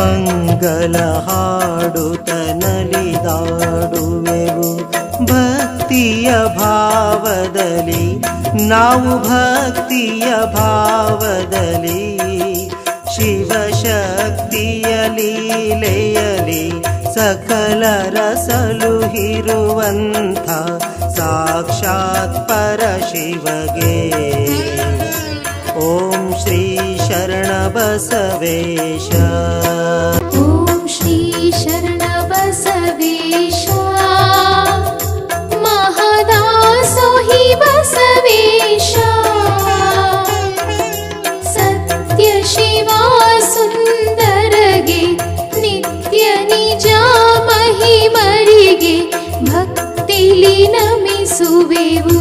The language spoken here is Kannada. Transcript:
ಮಂಗಲ ಹಾಡುತ್ತ ನಲಿದಾಡುವೆವು ಭಕ್ತಿಯ ಭಾವದಲ್ಲಿ, ನಾವು ಭಕ್ತಿಯ ಭಾವದಲ್ಲಿ, ಶಿವಶಕ್ತಿಯ ಲೀಲೆಯಲಿ ಸಕಲ ರಸಲುಹಿರುವಂಥ ಸಾಕ್ಷಾತ್ ಪರ ಶಿವಗೆ. ಓಂ ಶ್ರೀ ಮಿಲಿನ ಮಿಸುವೆವು